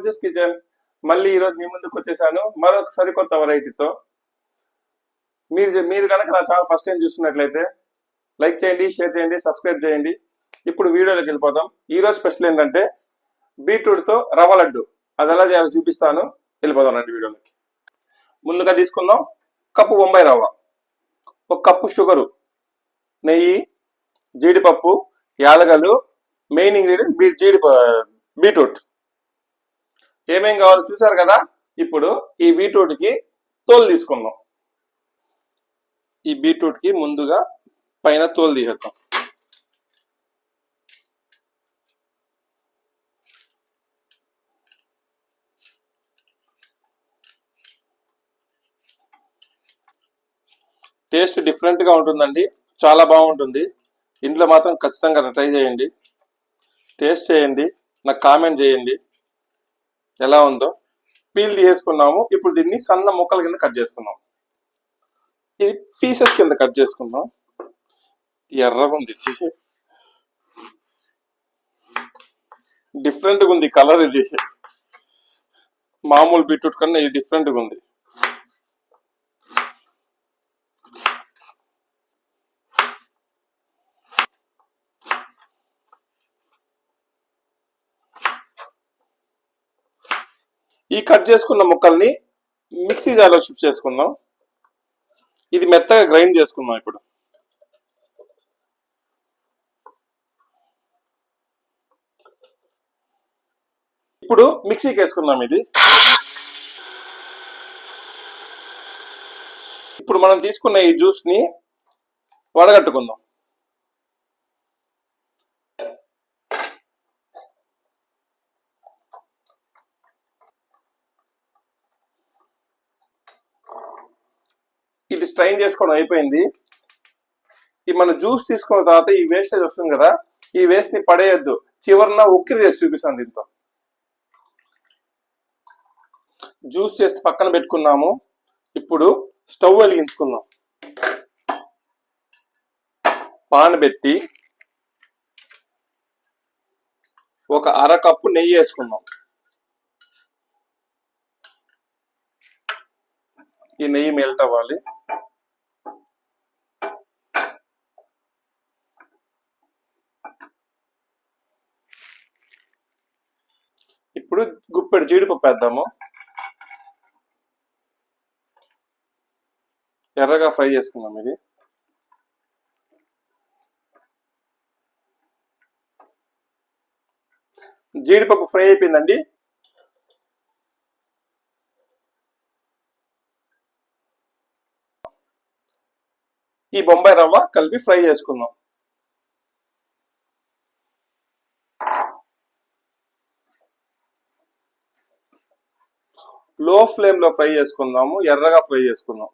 వర్జస్ kitchen మళ్ళీ ఈరోజు మీ ముందుకు వచ్చేసాను. మరొక సరికొత్త వెరైటీతో మీరు మీరు కనుక నా ఛానల్ ఫస్ట్ టైం చూస్తున్నట్లయితే లైక్ చేయండి షేర్ చేయండి సబ్స్క్రైబ్ చేయండి. ఇప్పుడు వీడియోలోకి వెళ్ళిపోదాం. ఈరోజు స్పెషల్ ఏంటంటే బీట్రూట్తో రవ్వ లడ్డు. అది ఎలా చేయాలో చూపిస్తాను. వెళ్ళిపోదాం రండి వీడియోలోకి. ముందుగా తీసుకుందాం. కప్పు బొంబాయి రవ్వ. ఒక కప్పు షుగరు నెయ్యి జీడిపప్పు యాలగలు మెయిన్ ఇంగ్రీడియంట్ బీ జీడి బీట్రూట్ ఏమేం కావాలో చూసారు కదా? ఇప్పుడు ఈ బీట్రూట్కి తోలు తీసుకుందాం. ఈ బీట్రూట్కి ముందుగా పైన తోలు తీసేద్దాం. టేస్ట్ డిఫరెంట్గా ఉంటుందండి. చాలా బాగుంటుంది. ఇంట్లో మాత్రం ఖచ్చితంగా ట్రై చేయండి. టేస్ట్ చేయండి. నాకు కామెంట్ చేయండి. ఎలా ఉందో పీల్ తీసుకున్నాము. ఇప్పుడు దీన్ని సన్న ముక్కల కింద కట్ చేసుకున్నాం. ఇది పీసెస్ కింద కట్ చేసుకుందాం. ఎర్రగా ఉంది. డిఫరెంట్గా ఉంది కలర్ ఇది. మామూలు బీట్రూట్ కన్నా ఇది డిఫరెంట్గా ఉంది. ఈ కట్ చేసుకున్న ముక్కల్ని మిక్సీ జార్లో షిఫ్ట్ చేసుకుందాం. ఇది మెత్తగా గ్రైండ్ చేసుకుందాం ఇప్పుడు. ఇప్పుడు మిక్సీకి వేసుకుందాం ఇది. ఇప్పుడు మనం తీసుకున్న ఈ జ్యూస్ని వడగట్టుకుందాం. ఇది స్ట్రైన్ చేసుకోవడం అయిపోయింది. ఈ మన జ్యూస్ తీసుకున్న తర్వాత ఈ వేస్టేజ్ వస్తుంది కదా ఈ వేస్ట్ని పడేయద్దు. చివరిన ఉక్కిరి చేసి చూపిస్తాను దీంతో. జ్యూస్ చేసి పక్కన పెట్టుకున్నాము. ఇప్పుడు స్టవ్ వెలిగించుకుందాం. పాన్ పెట్టి ఒక అర కప్పు నెయ్యి వేసుకుందాం. ఈ నెయ్యి మెల్ట్ అవ్వాలి ఇప్పుడు గుప్పెడు జీడిపప్పు వేద్దాము. ఎర్రగా ఫ్రై చేసుకుందాం ఇది. జీడిపప్పు ఫ్రై అయిపోయిందండి. ఈ బొంబాయి రవ్వ కలిపి ఫ్రై చేసుకుందాం. లో ఫ్లేమ్లో ఫ్రై చేసుకుందాము ఎర్రగా ఫ్రై చేసుకుందాం.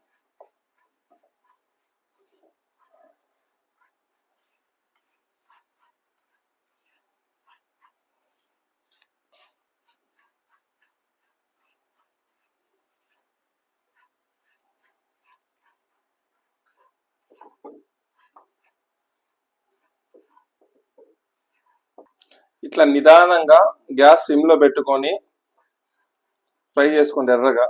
ఇట్లా నిదానంగా గ్యాస్ సిమ్లో పెట్టుకొని ఫ్రై చేసుకోండి ఎర్రగా.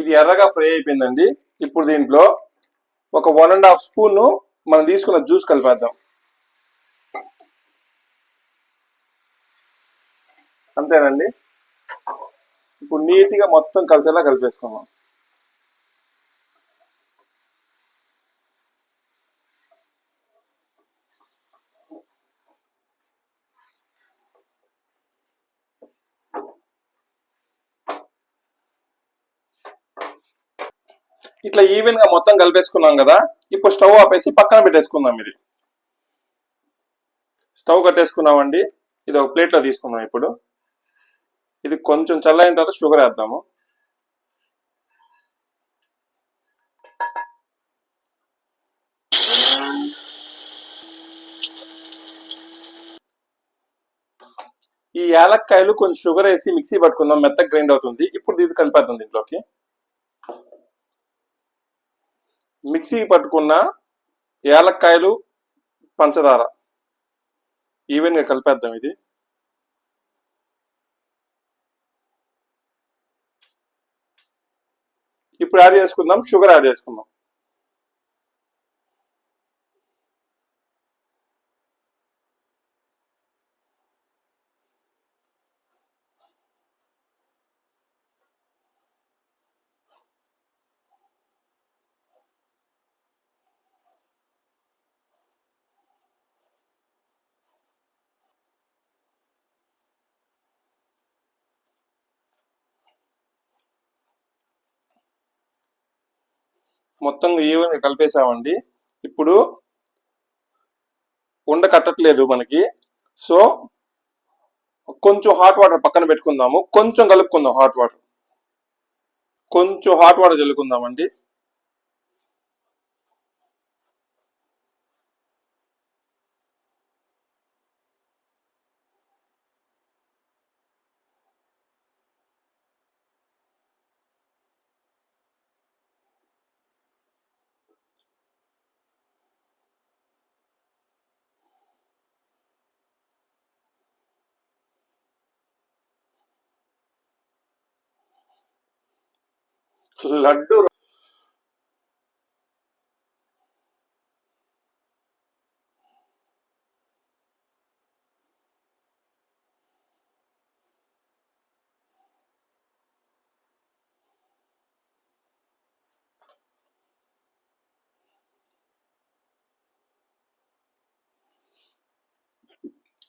ఇది ఎర్రగా ఫ్రై అయిపోయిందండి. ఇప్పుడు దీంట్లో ఒక వన్ అండ్ హాఫ్ స్పూన్ మనం తీసుకున్న జ్యూస్ కలిపేద్దాం. అంతేనండి? ఇప్పుడు నీట్గా మొత్తం కలిసేలా కలిపేసుకుందాం. ఇట్లా ఈవెన్గా మొత్తం కలిపేసుకున్నాం కదా ఇప్పుడు స్టవ్ ఆపేసి పక్కన పెట్టేసుకుందాం ఇది. స్టవ్ కట్టేసుకున్నామండి. ఇది ఒక ప్లేట్లో తీసుకున్నాం తీసుకుందాం ఇప్పుడు. ఇది కొంచెం చల్లైన తర్వాత షుగర్ వేద్దాము. ఈ యాలక్కాయలు కొంచెం షుగర్ వేసి మిక్సీ పట్టుకుందాం మెత్తగా గ్రైండ్ అవుతుంది. ఇప్పుడు ఇది కలిపేద్దాం దీంట్లోకి. మిక్సీకి పట్టుకున్న ఏలక్కాయలు పంచదార. ఈవెన్గా కలిపేద్దాం ఇది. ఇప్పుడు యాడ్ చేసుకుందాం షుగర్ యాడ్ చేసుకుందాం. మొత్తం ఈవెన్ కలిపేసామండి. ఇప్పుడు ఉండ కట్టట్లేదు మనకి. సో కొంచెం హాట్ వాటర్ పక్కన పెట్టుకుందాము. కొంచెం కలుపుకుందాం హాట్ వాటర్ కొంచెం హాట్ వాటర్ చల్లుకుందామండి. లడ్డు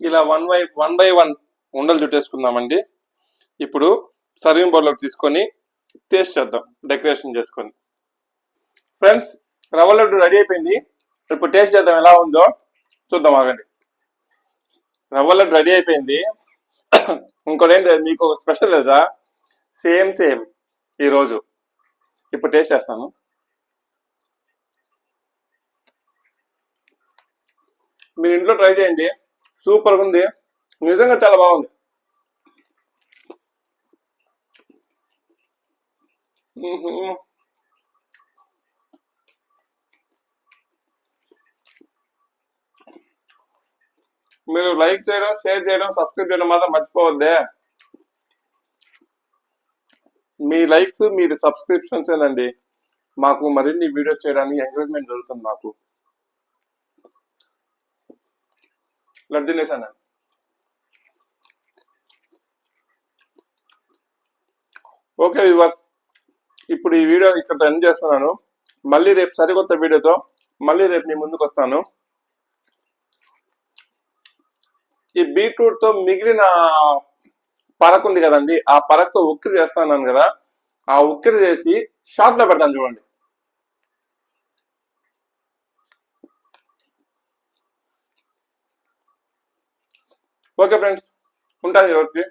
ఇలా one by one by one ఉండలు చుట్టేసుకుందామండి. ఇప్పుడు సర్వింగ్ బౌల్లోకి తీసుకొని టేస్ట్ చేద్దాం డెకరేషన్ చేసుకొని. ఫ్రెండ్స్ రవ్వ లడ్డు రెడీ అయిపోయింది. ఇప్పుడు టేస్ట్ చేద్దాం ఎలా ఉందో చూద్దాం ఆగండి. రవ్వ లడ్డు రెడీ అయిపోయింది. ఇంకోటి ఏంటి మీకు ఒక స్పెషల్ లేదా సేమ్ సేమ్ ఈరోజు. ఇప్పుడు టేస్ట్ చేస్తాను. మీరు ఇంట్లో ట్రై చేయండి. సూపర్గా ఉంది. నిజంగా చాలా బాగుంది. Uhum. మీరు లైక్ చేయడం షేర్ చేయడం సబ్స్క్రైబ్ చేయడం మాత్రం మర్చిపోవద్దే. మీ లైక్స్ మీరు సబ్స్క్రిప్షన్స్ ఏనండి. మాకు మరిన్ని వీడియోస్ చేయడానికి ఎంకరేజ్మెంట్ దొరుకుతుంది మాకు. లడ్డు తినేసాను ఓకే వివర్స్ ఇప్పుడు ఈ వీడియో ఇక్కడ ఎండ్ చేస్తున్నాను. మళ్ళీ రేపు సరికొత్త వీడియోతో మళ్ళీ రేపు మీ ముందుకు వస్తాను. ఈ బీట్రూట్తో మిగిలిన పరకు ఉంది కదండి ఆ పరక్తో ఉక్కిరి చేస్తాను కదా ఆ ఉక్కిరి చేసి షాప్లో పెడతాను చూడండి. ఓకే ఫ్రెండ్స్ ఉంటాను ఓకే